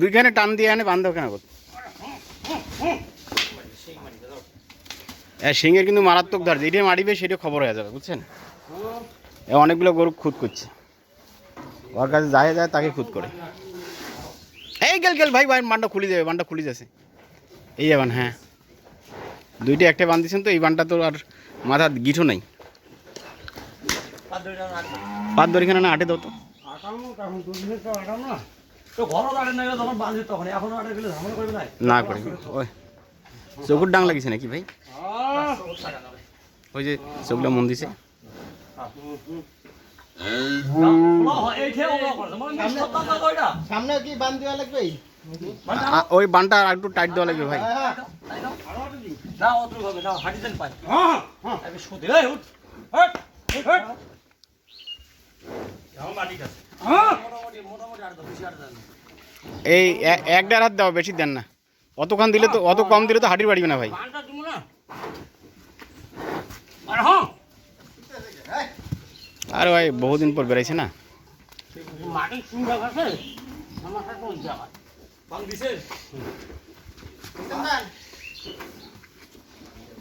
দুইখানে টান দিয়ে এনে বান্ধব কেন সিংয়ের কিন্তু মারাত্মক ধর, যেটা মারিবে সেটা খবর হয়ে যাবে, বুঝছেন? এ, অনেকগুলো গরু খুদ করছে। ওর কাছে যায় যায় তাকে খুদ করে। এই গেল গেল, ভাই ভাই, বানটা খুলে যাবে বানটা খুলে যাচ্ছে। এই যাবেন হ্যাঁ। দুইটা একটা বান দিয়েছেন তো, এই বানটা তো আর মাথার গিঠো নাই। পাত দড়ি খানে না, আটে দাও তো। তো ঘরও দাঁড়ে নাই যখন বাঁধি তখন এখন আটে গেলে ঝামেলা করবে নাই না করে। ওই চকুর ডাং লাগিছে নাকি ভাই? ওই যে চোখটা মন দিছে। মানে সামনে কি বান দেওয়া লাগবে? ওই বানটা আর একটু টাইট দেওয়া লাগবে ভাই। না শুতে এই এক দেড় হাত দাও বেশি দেন না। অতক্ষণ দিলে তো অত কম দিলে তো হাঁটির বাড়িবে না ভাই। আর হ্যাঁ? ভাই বহুদিন পর বেড়াইছে না।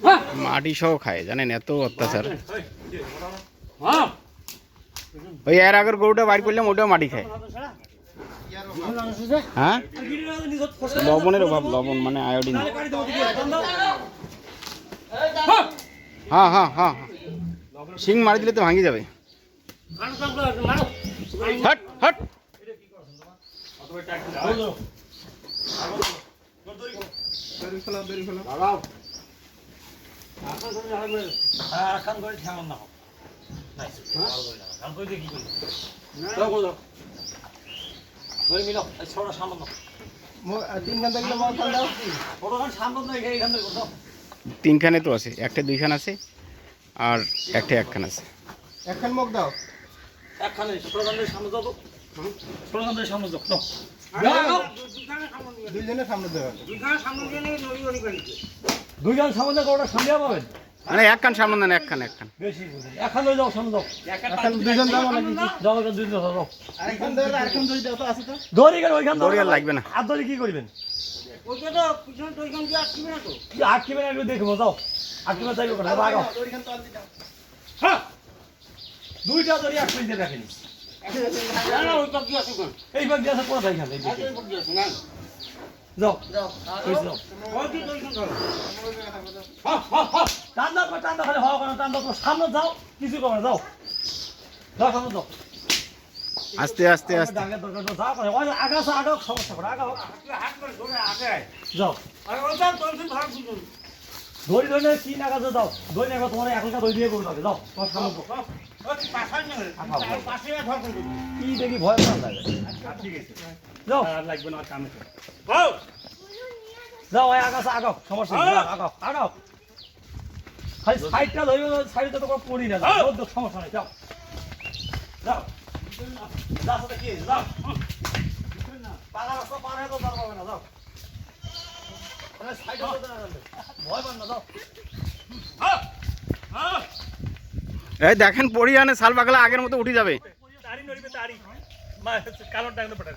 হ্যাঁ। মাটি সহ খায় জানেন এত অত্যাচার। হ্যাঁ। ওই এর আগের গরুটা বাইর করলাম ওটাও মাটি খায়। হ্যাঁ? লবণের অভাব, লবণ মানে আয়োডিন হ্যাঁ হ্যাঁ হ্যাঁ শিং মারি দিলে তো ভাঙি যাবে। Hot hot. তিনখান তিনখানে তো আছে একটা দুইখান আছে আর একটা একখান আছে। একখান মগ দাও। দুইজনের সামনে দেওয়া দুইজন সামনে ওটা সামনে পাবেন। মানে একখান সামনে দেন একখান একখান বেশি এখন লই যাও সামনে যাও। এখন দুইজন যাব নাকি? যাও এখানে যাও যাও আরেকখান দেওয়া দই দাও তো আছে তো। দড়ি কেন ওইখান দড়ি আর লাগবে না। আর দড়ি কি করবেন? কি আটকিবে না একটু দেখব যাও। আটকিবে আগাও ওইখান তো আনতে দাও হ্যাঁ। দুইটা দড়ি আটকে দিতে দেখেনি এই বাগ দিয়ে আছে কোথায় এখানে এই দিকে। যাও। যাও। হ্যাঁ, হ্যাঁ, হ্যাঁ। টান দাও টান দাও খালি হওয়া কেন টান দাও তোমার সামনে যাও কিছু করবে না, যাও। যাও সামনে যাও। আস্তে আস্তে আস্তে। ডাঙ্গের দরকার তো যাও করে ওই আগা আছে আগাও সমস্যা করে আগাও যাও। দড়ি ধরে কি নাগাছে যাও। দড়ি নাগা তোমার এখনকার দড়ি দিয়ে করবে যাও। তোমার সামনে যাও। কি দেখি ভয় না লাগে। যাও। লাগবে না কামে যাও ওই আগাছে আগাও সমস্যা আগাও আগাও খালি সাইডটা ধরবে সাইডটা তো পড়ি না। সমস্যা নেই যাও। যাও। যাও সাথে কি? যাও। পাকা রাস্তা পার হয়ে তো না যাও। ওখানে সাইডে যেতে না জানবে। ভয় পান না যাও। এই দেখেন পড়িয়ানে শাল পাকলা আগের মতো উঠে যাবে। তাড়ি নড়িবে তাড়ি কালোর ডাঙ্গা পড়ে